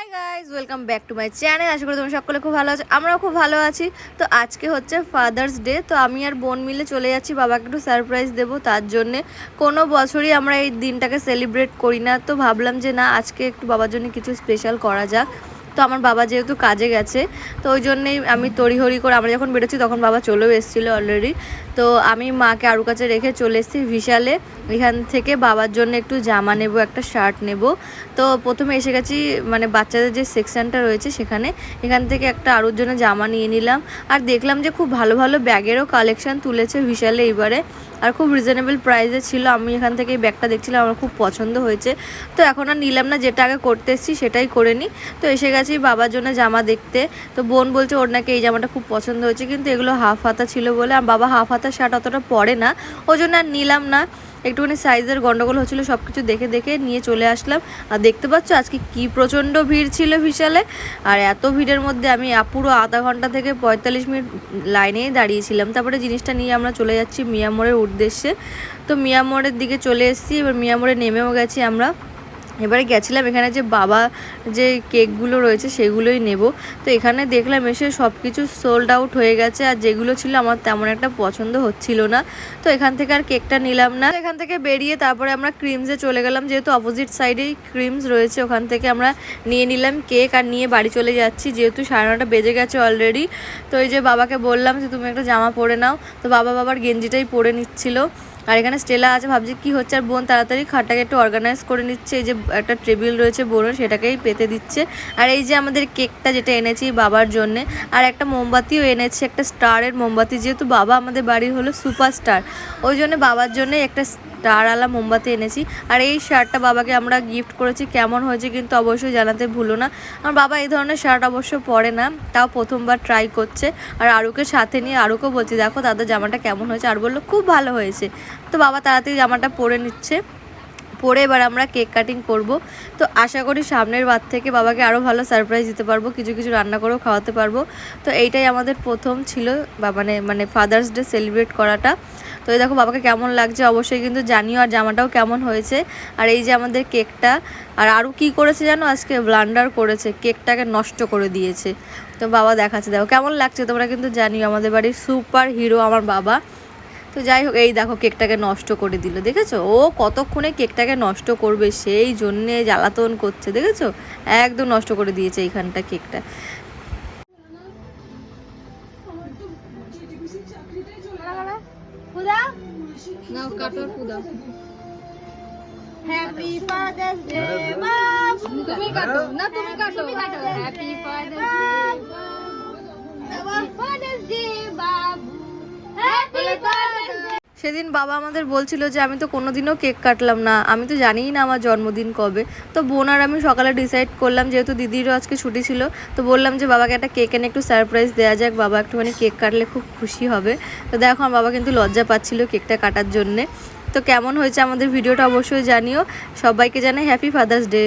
Hi guys welcome back to my channel আশা করি তোমরা সকলে খুব ভালো আছো। আমরাও খুব ভালো আছি। তো আজকে হচ্ছে ফাদার্স ডে তো আমি আর বোন মিলে চলে যাচ্ছি বাবাকে একটু সারপ্রাইজ দেবো। তার জন্যে কোনো বছরই আমরা এই দিনটাকে সেলিব্রেট করি না। তো ভাবলাম যে না, আজকে একটু বাবার জন্য কিছু স্পেশাল করা যাক। তো আমার বাবা যেহেতু কাজে গেছে, তো ওই জন্যেই আমি তড়িহড়ি করে আমরা যখন বেরোচ্ছি তখন বাবা চলেও এসেছিল অলরেডি তো আমি মাকে আরও কাছে রেখে চলে এসেছি বিশালে এখান থেকে বাবার জন্য একটু জামা নেব, একটা শার্ট নেব। তো প্রথমে এসে গেছি মানে বাচ্চাদের যে সেকশনটা রয়েছে সেখানে। এখান থেকে একটা আরুর জন্য জামা নিয়ে নিলাম। আর দেখলাম যে খুব ভালো ভালো ব্যাগেরও কালেকশন তুলেছে বিশালে এইবারে। আর খুব রিজনেবল প্রাইসে ছিল। আমি এখান থেকে ব্যাগটা দেখছিলাম, আমার খুব পছন্দ হয়েছে। তো এখন আর নিলাম না, যেটা আগে করতে এসেছি সেটাই করে নিই তো এসে গেছি বাবার জন্য জামা দেখতে। তো বোন বলছে ওর নাকি এই জামাটা খুব পছন্দ হয়েছে, কিন্তু এগুলো হাফ হাতা ছিল বলে, আর বাবা হাফ হাতা শার্ট অতটা পরে না। ওই জন্য আর নিলাম না। একটুখানি সাইজের গন্ডগোল হচ্ছিল সব কিছু দেখে দেখে নিয়ে চলে আসলাম। আর দেখতে পাচ্ছ আজকে কি প্রচণ্ড ভিড় ছিল বিশালে। আর এত ভিড়ের মধ্যে আমি পুরো আধা ঘণ্টা থেকে পঁয়তাল্লিশ মিনিট লাইনেই দাঁড়িয়েছিলাম। তারপরে জিনিসটা নিয়ে আমরা চলে যাচ্ছি মিয়ামোড়ের উদ্দেশ্যে। তো মিয়ামোড়ের দিকে চলে এসেছি, এবার মিয়ামোড়ে নেমেও গেছি আমরা। এবারে গেছিলাম এখানে যে বাবা যে কেকগুলো রয়েছে সেগুলোই নেব। তো এখানে দেখলাম এসে সব কিছু সোল্ড আউট হয়ে গেছে আর যেগুলো ছিল আমার তেমন একটা পছন্দ হচ্ছিল না। তো এখান থেকে আর কেকটা নিলাম না। এখান থেকে বেরিয়ে তারপরে আমরা ক্রিমসে চলে গেলাম। যেহেতু অপোজিট সাইডেই ক্রিমস রয়েছে, ওখান থেকে আমরা নিয়ে নিলাম কেক আর নিয়ে বাড়ি চলে যাচ্ছি। যেহেতু সাড়ে নটা বেজে গেছে অলরেডি তো এই যে বাবাকে বললাম যে, তুমি একটা জামা পরে নাও। তো বাবা বাবার গেঞ্জিটাই পরে নিচ্ছিল। আর এখানে স্টেলা আছে, ভাবছি কি হচ্ছে? আর বোন তাড়াতাড়ি খাটটাকে একটু অর্গানাইজ করে নিচ্ছে। এই যে একটা টেবিল রয়েছে বোনের সেটাকেই পেতে দিচ্ছে। আর এই যে আমাদের কেকটা যেটা এনেছি বাবার জন্যে, আর একটা মোমবাতিও এনেছি, একটা স্টারের মোমবাতি, যেহেতু বাবা আমাদের বাড়ির হলো সুপারস্টার, ওই জন্য বাবার জন্য একটা স্টারওয়ালা মোমবাতি এনেছি। আর এই শার্টটা বাবাকে আমরা গিফট করেছি, কেমন হয়েছে কিন্তু অবশ্যই জানাতে ভুলো না। আমার বাবা এই ধরনের শার্ট অবশ্য পরে না, তাও প্রথমবার ট্রাই করছে। আর আরুকে সাথে নিয়ে আরুকেও বলছি, দেখো দাদা জামাটা কেমন হয়েছে। আর বলল, খুব ভালো হয়েছে। তো বাবা তাড়াতাড়ি জামাটা পরে নিচ্ছে। পরে এবার আমরা কেক কাটিং করব। তো আশা করি সামনের বার থেকে বাবাকে আরও ভালো সারপ্রাইজ দিতে পারব, কিছু কিছু রান্না করেও খাওয়াতে পারব। তো এইটাই আমাদের প্রথম ছিল, বা মানে মানে ফাদার্স ডে সেলিব্রেট করাটা। তো এই দেখো বাবাকে কেমন লাগছে অবশ্যই কিন্তু জানিও, আর জামাটাও কেমন হয়েছে। আর এই যে আমাদের কেকটা, আর আরও কি করেছে জানো? আজকে ব্লান্ডার করেছে, কেকটাকে নষ্ট করে দিয়েছে। তো বাবা দেখাচ্ছে, দেখো কেমন লাগছে তোমরা কিন্তু জানিও। আমাদের বাড়ির সুপার হিরো আমার বাবা। তো যাই হোক এই দেখো কেকটাকে নষ্ট করে দিল দেখেছ? ও কতক্ষণে কেকটাকে নষ্ট করবে সেই জন্যে জ্বালাতন করছে দেখেছ? একদম নষ্ট করে দিয়েছে এইখানটা কেকটা। হ্যাপি ফাদার্স ডে বাবু তুমি কাটো না তুমি কাটো। হ্যাপি ফাদার্স ডে সেদিন বাবা আমাদের বলছিল যে, আমি তো কোনোদিনও কেক কাটলাম না। আমি তো জানিই না আমার জন্মদিন কবে। তো বোন আর আমি সকালে ডিসাইড করলাম, যেহেতু দিদিরও আজকে ছুটি ছিল, তো বললাম যে, বাবাকে একটা কেক এনে একটু সারপ্রাইজ দেওয়া যাক। বাবা একটুখানি কেক কাটলে খুব খুশি হবে। তো দেখো, আমার বাবা কিন্তু লজ্জা পাচ্ছিল কেকটা কাটার জন্যে। তো কেমন হয়েছে আমাদের ভিডিওটা অবশ্যই জানিও। সবাইকে জানাই হ্যাপি ফাদার্স ডে